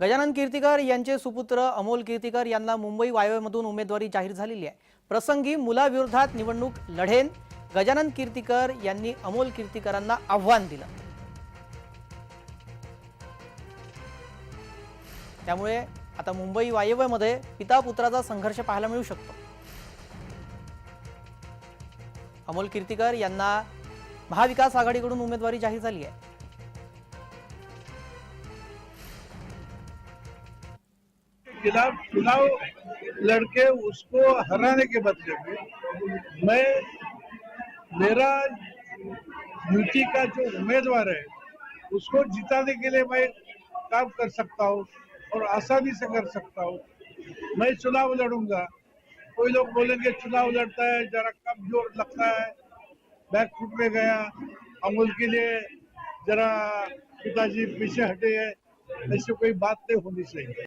गजानन कीर्तिकर यांचे सुपुत्र अमोल कीर्तिकर यांना मुंबई वायव्यमधून उमेदवारी जाहीर झालेली आहे. प्रसंगी मुलाविरोधात निवडणूक लढेन गजानन कीर्तिकर यांनी अमोल कीर्तिकरांना आव्हान दिलं. त्यामुळे आता मुंबई वायव्यमध्ये पिता पुत्राचा संघर्ष पाहायला मिळू शकतो. अमोल कीर्तिकर यांना महाविकास आघाडीकडून उमेदवारी जाहीर झाली आहे. खिलाफ चुनाव लड़के उसको हराने के बदले में मैं, मेरा यूटी का जो उम्मीदवार है, उसको जिताने के लिए मैं काम कर सकता हूँ और आसानी से कर सकता हूँ। मैं चुनाव लड़ूँगा। कोई लोग बोलेंगे, चुनाव लड़ता है, जरा कम ज़ोर लगता है। बैक फुट में गया, अमूल के लिए जरा पिताजी पीछे हटे हैं, ऐसी कोई बात नहीं होनी चाहिए।